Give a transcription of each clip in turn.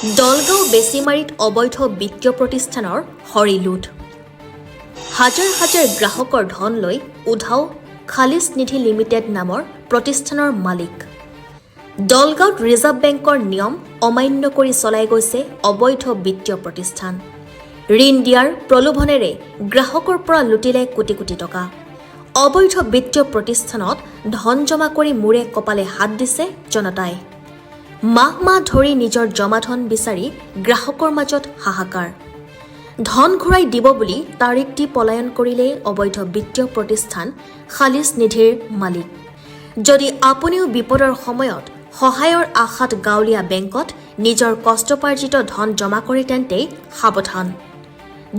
দলগাঁও বেচিমাৰিত অবৈধ বিত্তীয় প্ৰতিষ্ঠানৰ হৰিলুট হাজাৰ হাজাৰ গ্ৰাহকৰ ধন লৈ উধাও খালিছ নিধি লিমিটেড নামৰ প্ৰতিষ্ঠানৰ মালিক। দলগাঁৱত ৰিজাৰ্ভ বেংকৰ নিয়ম অমান্য কৰি চলাই গৈছে অবৈধ বিত্তীয় প্ৰতিষ্ঠান। ঋণ দিয়াৰ প্ৰলোভনেৰে গ্ৰাহকৰ পৰা লুটিলে কোটি কোটি টকা। অবৈধ বিত্তীয় প্ৰতিষ্ঠানত ধন জমা কৰি মূৰে কপালে হাত দিছে জনতাই। মাহ মাহ ধৰি নিজৰ জমা ধন বিচাৰি গ্ৰাহকৰ মাজত হাহাকাৰ। ধন ঘূৰাই দিব বুলি তাৰিখ দি পলায়ন কৰিলে অবৈধ বিত্তীয় প্ৰতিষ্ঠান খালিছ নিধিৰ মালিক। যদি আপুনিও বিপদৰ সময়ত সহায়ৰ আশাত গাঁৱলীয়া বেংকত নিজৰ কষ্টপাৰ্জিত ধন জমা কৰে তেন্তে সাৱধান।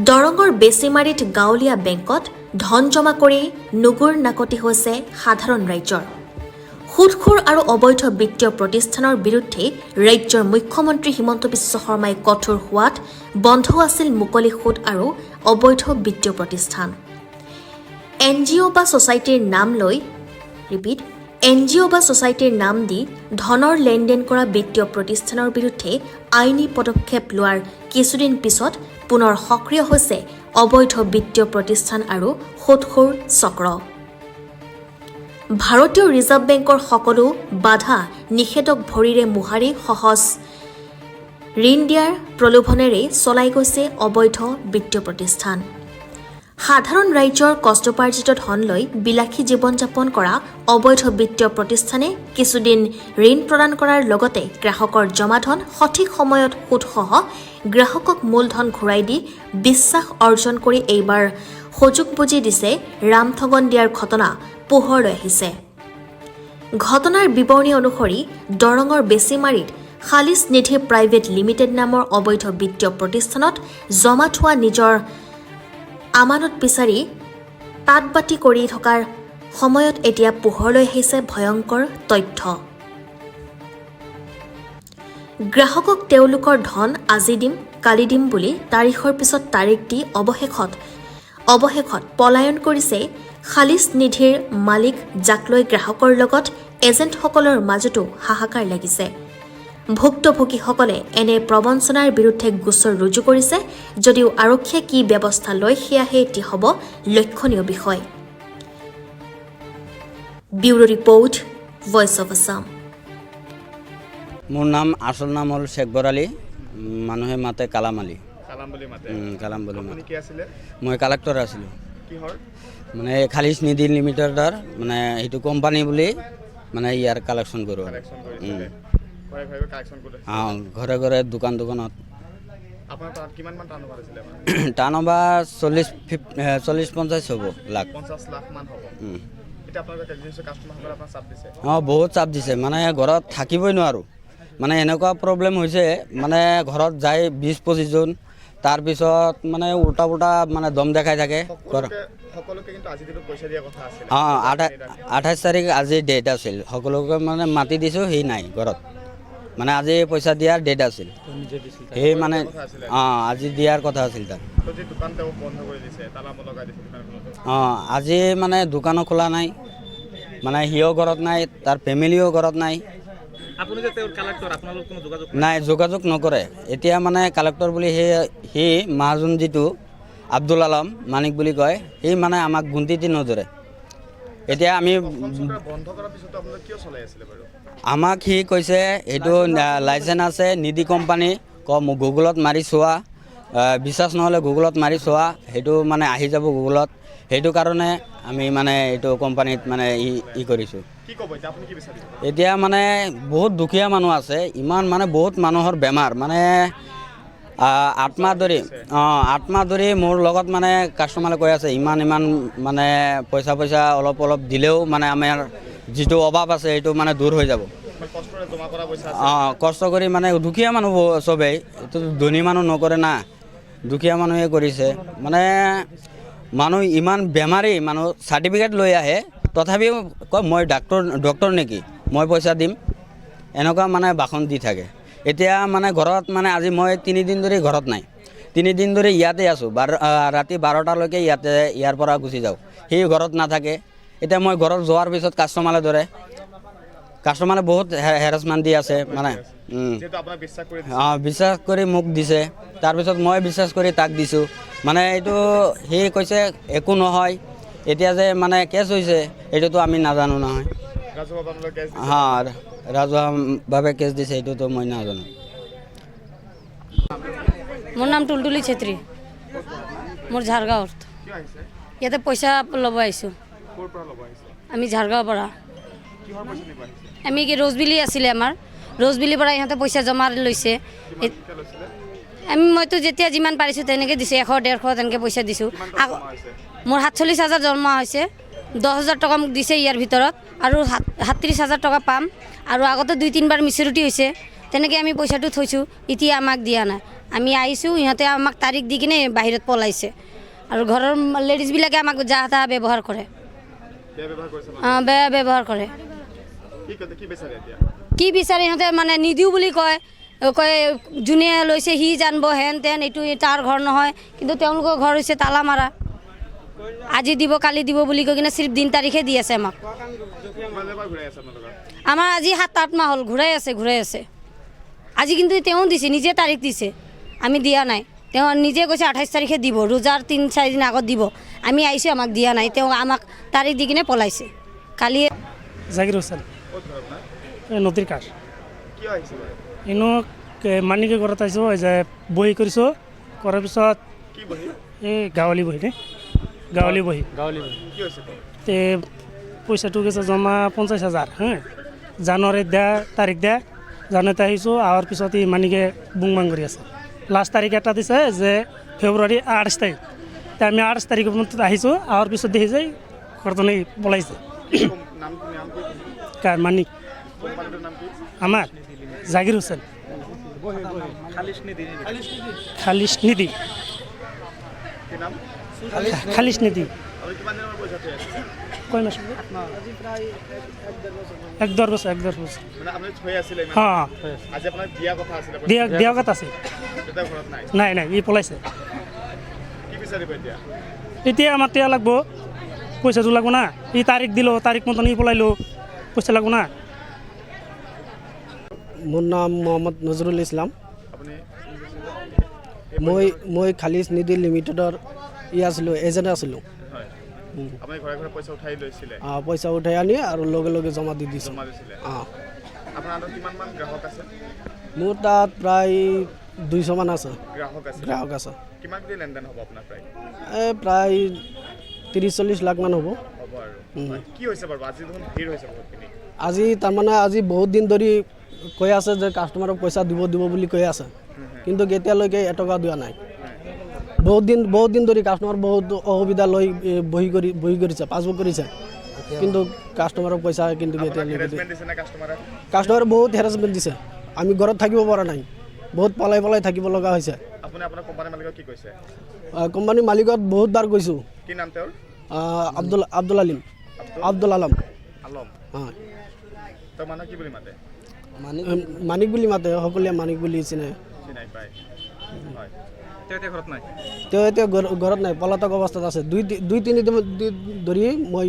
দৰঙৰ বেচিমাৰিত গাঁৱলীয়া বেংকত ধন জমা কৰি নুগুৰ নাকতি হৈছে সাধাৰণ ৰাইজৰ। সুদখোৰ আৰু অবৈধ বিত্তীয় প্ৰতিষ্ঠানৰ বিৰুদ্ধে ৰাজ্যৰ মুখ্যমন্ত্ৰী হিমন্ত বিশ্ব শৰ্মাই কঠোৰ হোৱাত বন্ধ আছিল মুকলি সুদ আৰু অবৈধ বিত্তীয় প্ৰতিষ্ঠান। এন জি অ' বা ছ'চাইটিৰ নাম লৈ ৰিপিট এন জি অ' বা ছ'চাইটিৰ নাম দি ধনৰ লেনদেন কৰা বিত্তীয় প্ৰতিষ্ঠানৰ বিৰুদ্ধে আইনী পদক্ষেপ লোৱাৰ কিছুদিন পিছত পুনৰ সক্ৰিয় হৈছে অবৈধ বিত্তীয় প্ৰতিষ্ঠান আৰু সুদখোৰ চক্ৰ। ভাৰতীয় ৰিজাৰ্ভ বেংকৰ সকলো বাধা নিষেধক ভৰিৰে মোহাৰি সহজ। ঋণ দিয়াৰ প্ৰলোভনেৰে চলাই গৈছে অবৈধ বিত্তীয় প্ৰতিষ্ঠান। সাধাৰণ ৰাইজৰ কষ্টপাৰ্জিত ধন লৈ বিলাসী জীৱন যাপন কৰা অবৈধ বিত্তীয় প্ৰতিষ্ঠানে কিছুদিন ঋণ প্ৰদান কৰাৰ লগতে গ্ৰাহকৰ জমা ধন সঠিক সময়ত সুদসহ গ্ৰাহকক মূলধন ঘূৰাই দি বিশ্বাস অৰ্জন কৰি এইবাৰ সুযোগ বুজি দিছে ৰামঠগন দিয়াৰ ঘটনা পোহৰলৈ আহিছে ঘটনাৰ বিৱৰণী অনুসৰি দৰঙৰ বেচিমাৰিত খালিছ নিধি প্ৰাইভেট লিমিটেড নামৰ অবৈধ বিত্তীয় প্ৰতিষ্ঠানত জমা থোৱা নিজৰ আমানত বিচাৰি তাঁত বাতি কৰি থকাৰ সময়ত এতিয়া পোহৰলৈ আহিছে ভয়ংকৰ তথ্য। গ্ৰাহকক তেওঁলোকৰ ধন আজি দিম কালি দিম বুলি তাৰিখৰ পিছত তাৰিখ দি অৱশেষত অৱশেষত পলায়ন কৰিছে খালিছ নিধিৰ মালিক যাক লৈ গ্ৰাহকৰ লগত এজেণ্টসকলৰ মাজতো হাহাকাৰ লাগিছে। ভুক্তভোগীসকলে এনে প্ৰবঞ্চনাৰ বিৰুদ্ধে গোচৰ ৰুজু কৰিছে যদিও আৰক্ষীয়ে কি ব্যৱস্থা লয় সেয়াহে এটি হ'ব লক্ষণীয় বিষয়। ব্যুৰো ৰিপৰ্ট ভইচ আছাম মোৰ নাম আচল নাম হ'ল শেখ বৰালি মানুহে মাতে কালাম আলী কালাম বুলি মাতে। মই কালেক্টৰ আছিলোঁ। মানে খালিছ নিধি লিমিটেডৰ মানে সেইটো কোম্পানী বুলি মানে ইয়াৰ কালেকশ্যন কৰোঁ। অঁ ঘৰে ঘৰে দোকান দোকানত। মান? টাৰ্ণ অভাৰ চল্লিছ ফিফ চল্লিছ পঞ্চাছ হ'ব লাখ। মান অঁ বহুত চাপ দিছে। মানে ঘৰত থাকিবই নোৱাৰোঁ। মানে এনেকুৱা প্ৰব্লেম হৈছে মানে ঘৰত যায় বিছ পঁচিছজন তাৰপিছত মানে উল্টা পুল্টা মানে দম দেখাই থাকে। অঁ আঠাই আঠাইছ তাৰিখ আজি ডেট আছিল। সকলোকে মানে মাতি দিছোঁ সি নাই ঘৰত। মানে আজি পইচা দিয়াৰ ডেট আছিল। সেই মানে অঁ আজি দিয়াৰ কথা আছিল তাৰ তো যে দোকান তেওঁ বন্ধ কৰি দিছে তালা লগাই দিছে দোকানখনত অঁ আজি মানে দোকানো খোলা নাই। মানে সিও ঘৰত নাই তাৰ ফেমিলিও ঘৰত নাই। নাই, যোগাযোগ নকৰে। এতিয়া মানে কালেক্টৰ বুলি সেই সি মাহাজন যিটো, আব্দুল আলম মানিক বুলি কয়, সি মানে আমাক গুণ্টিটি নধৰে এতিয়া আমি আমাক সি কৈছে, এইটো লাইচেঞ্চ আছে নিধি কোম্পানী ক মোক গুগলত মাৰি চোৱা বিশ্বাস নহ'লে গুগলত মাৰি চোৱা, সেইটো মানে আহি যাব গুগলত সেইটো কাৰণে আমি মানে এইটো কোম্পানীত মানে ই ই কৰিছোঁ। এতিয়া মানে বহুত দুখীয়া মানুহ আছে ইমান মানে বহুত মানুহৰ বেমাৰ মানে আত্মা ধৰি অঁ আত্মা ধৰি মোৰ লগত মানে কাষ্টমাৰে কৈ আছে ইমান ইমান মানে পইচা পইচা অলপ অলপ দিলেও মানে আমাৰ যিটো অভাৱ আছে সেইটো মানে দূৰ হৈ যাব। মানে অঁ কষ্ট কৰি মানে দুখীয়া মানুহ চবেই এইটো ধনী মানুহ নকৰে না দুখীয়া মানুহে কৰিছে। মানে মানুহ ইমান বেমাৰী মানুহ চাৰ্টিফিকেট লৈ আহে তথাপিও কয় মই ডাক্তৰ ডক্তৰ নেকি? মই পইচা দিম। এনেকুৱা মানে ভাষণ দি থাকে। এতিয়া মানে ঘৰত মানে আজি মই তিনিদিন ধৰি ঘৰত নাই। তিনিদিন ধৰি ইয়াতে আছোঁ। বাৰ ৰাতি বাৰটালৈকে ইয়াতে ইয়াৰ পৰা গুচি যাওঁ। সি ঘৰত নাথাকে। এতিয়া মই ঘৰত যোৱাৰ পিছত কাষ্টমাৰে ধৰে। কাষ্টমাৰে বহুত হেৰাছমেণ্ট দি আছে মানে অঁ বিশ্বাস কৰি মোক দিছে। তাৰপিছত মই বিশ্বাস কৰি তাক দিছোঁ। মানে এইটো সি কৈছে একো নহয়। এতিয়া যে মানে কেছ হৈছে এইটোতো আমি নাজানো নহয়। ৰাজহুৱা আপোনালোকে কেছ দিছে? হা ৰাজহুৱাভাৱে কেছ দিছে এইটোতো মই নাজানো। মোৰ নাম টুলটুলি চেত্ৰী মোৰ ঝাৰগাঁৱত। ইয়াতে পইচা ল'ব আহিছোঁ। ক'ৰ পৰা ল'ব আহিছে? আমি ঝাৰগাঁৱৰ পৰা। আমি কি ৰ'জবিলি আছিলে আমাৰ। ৰ'জবিলিৰ পৰা ইহঁতে পইচা জমা লৈছে। আমি মইতো যেতিয়া যিমান পাৰিছোঁ তেনেকৈ দিছোঁ এশ ডেৰশ তেনেকৈ পইচা দিছোঁ। হৈছে? মোৰ সাতচল্লিছ হাজাৰ জমা হৈছে। দহ হাজাৰ টকা মোক দিছে ইয়াৰ ভিতৰত আৰু সাত সাতত্ৰিছ হাজাৰ টকা পাম। আৰু আগতে দুই তিনিবাৰ মিচিউৰিটি হৈছে। তেনেকৈ আমি পইচাটো থৈছোঁ এতিয়া আমাক দিয়া নাই। আমি আহিছোঁ ইহঁতে আমাক তাৰিখ দি কিনে বাহিৰত পলাইছে। আৰু ঘৰৰ লেডিজবিলাকে আমাক যাহ তাহ ব্যৱহাৰ কৰে। মানে? অঁ, বেয়া ব্যৱহাৰ কৰে। কি বিচাৰে এতিয়া? কি বিচাৰে সিহঁতে মানে নিদিওঁ বুলি কয়। কয় যোনে লৈছে সি জানিব হেন তেন এইটো তাৰ ঘৰ নহয়। কিন্তু তেওঁলোকৰ ঘৰ হৈছে তালা মাৰা আজি দিব কালি দিব বুলি কৈ কিনে চিৰ্ফ দিন তাৰিখে দি আছে আমাক। আমাৰ আজি সাত আঠ মাহ হ'ল ঘূৰাই আছে ঘূৰাই আছে। আজি কিন্তু তেওঁ দিছে নিজে তাৰিখ দিছে। আমি দিয়া নাই। তেওঁ নিজে কৈছে আঠাইছ তাৰিখে দিব ৰোজাৰ তিনি চাৰিদিন আগত দিব। আমি আহিছোঁ আমাক দিয়া নাই। তেওঁ আমাক তাৰিখ দি কিনে পলাইছে। কালি জাকির হোসেন। নদীৰ কাষ। এনো মানিকে ঘৰত আহিছোঁ এই যে বহি কৰিছোঁ। কৰাৰ পিছত এই গাঁৱলী বহি নে? গাঁৱলী বহি। কি তে পইচাটো গৈছে জমা পঞ্চাছ হাজাৰ হা। জানুৱাৰীত দিয়া তাৰিখ দিয়া জানুৱাৰীত আহিছোঁ অহাৰ পিছত এই মানিকে বুংবাং কৰি আছে। লাষ্ট তাৰিখ এটা দিছে যে ফেব্ৰুৱাৰী আঠাইছ তাৰিখ। তে আমি আঠাইছ তাৰিখ আহিছোঁ অহাৰ পিছত দেখি যায় ঘৰজনে পলাইছে। মানিক? কোম্পানীটোৰ নাম কি? আমার জাকির হোসেন। খালিশ নিধি। খালিশ নিধি। পইচা কয় এক দেড় বছর, এক হ্যাঁ। আছে। নাই নাই, ই পলাইছে। এতিয়া আমার টিয়া লাগবো। পয়সাটো লাগবো না। ই তারিখ দিল তারিখ মতন ই পলাইলো। পয়সা লাগবো না। মোৰ নাম মহম্মদ নজৰুল ইছলাম মই মই খালিজ নিধি লিমিটেডৰ ই আছিলোঁ এজেণ্ট আছিলোঁ। পইচা উঠাই আনি আৰু লগে লগে জমা দি দিছোঁ। মোৰ তাত প্ৰায় দুইশমান আছে। গ্ৰাহক আছে। প্ৰায়? ত্ৰিছ চল্লিছ লাখমান হ'ব। আজি তাৰমানে আজি বহুত দিন ধৰি কৈ আছে যে কাষ্টমাৰক পইচা দিব দিব বুলি কৈ আছে। কিন্তু এতিয়ালৈকে এটকা দিয়া নাই। বহুত দিন বহুত দিন ধৰি কাষ্টমাৰ বহুত অসুবিধা লৈ বহি কৰি বহি কৰিছে পাছবুক কৰিছে। কিন্তু কাষ্টমাৰক পইচা কিন্তু এতিয়ালৈকে কাষ্টমাৰে বহুত হেৰাছমেণ্ট দিছে। আমি ঘৰত থাকিব পৰা নাই। বহুত পলাই পলাই থাকিব লগা হৈছে। কোম্পানীৰ মালিকত বহুতবাৰ গৈছোঁ কি নাম তেওঁৰ? আব্দুল আব্দুল আলিম। আব্দুল? আলম। আলম। হয়। তেওঁ মানুহ কি বুলি মাতে? মানিক বুলি মাতে সকলোৱে মানিক বুলি চিনে। তেওঁ এতিয়া ঘৰত নাই? পলাতক অৱস্থাত আছে। দুই দুই তিনি ধৰি মই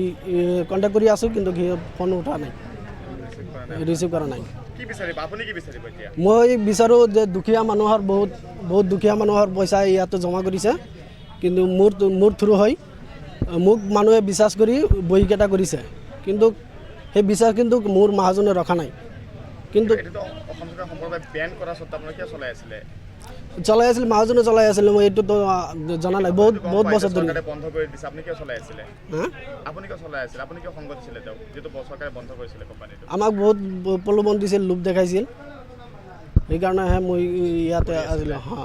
কণ্টেক্ট কৰি আছোঁ কিন্তু সি ফোন উঠা নাই। ৰিচিভ কৰা নাই। মই বিচাৰোঁ যে দুখীয়া মানুহৰ বহুত বহুত দুখীয়া মানুহৰ পইচা ইয়াতে জমা কৰিছে। কিন্তু মোৰ মোৰ থ্ৰু হয়। মোক মানুহে বিশ্বাস কৰি বহীকেইটা কৰিছে। কিন্তু সেই বিশ্বাস কিন্তু মোৰ মহাজনে ৰখা নাই। কিন্তু অসম চৰকাৰ সম্পূৰ্ণভাৱে বেন কৰা স্বত্তে আপোনালোকে কিয় চলাই আছিলে? চলাই আছিল মাহজনে চলাই আছিল মই এইটোতো জনা নাই। বহুত বহুত বছৰ ধৰি। বন্ধ কৰি দিছে। আপুনি কিয় চলাই আছিলে? হা? আপুনি কিয় চলাই আছিলে? আপুনি কিয় সংগ দিছিলে তেওঁক? যিহেতু চৰকাৰে বন্ধ কৰিছিলে কোম্পানীটো। আমাক বহুত প্ৰলোভন দিছিল লোভ দেখাইছিল। সেইকাৰণেহে মই ইয়াতে আছিলোঁ। হা।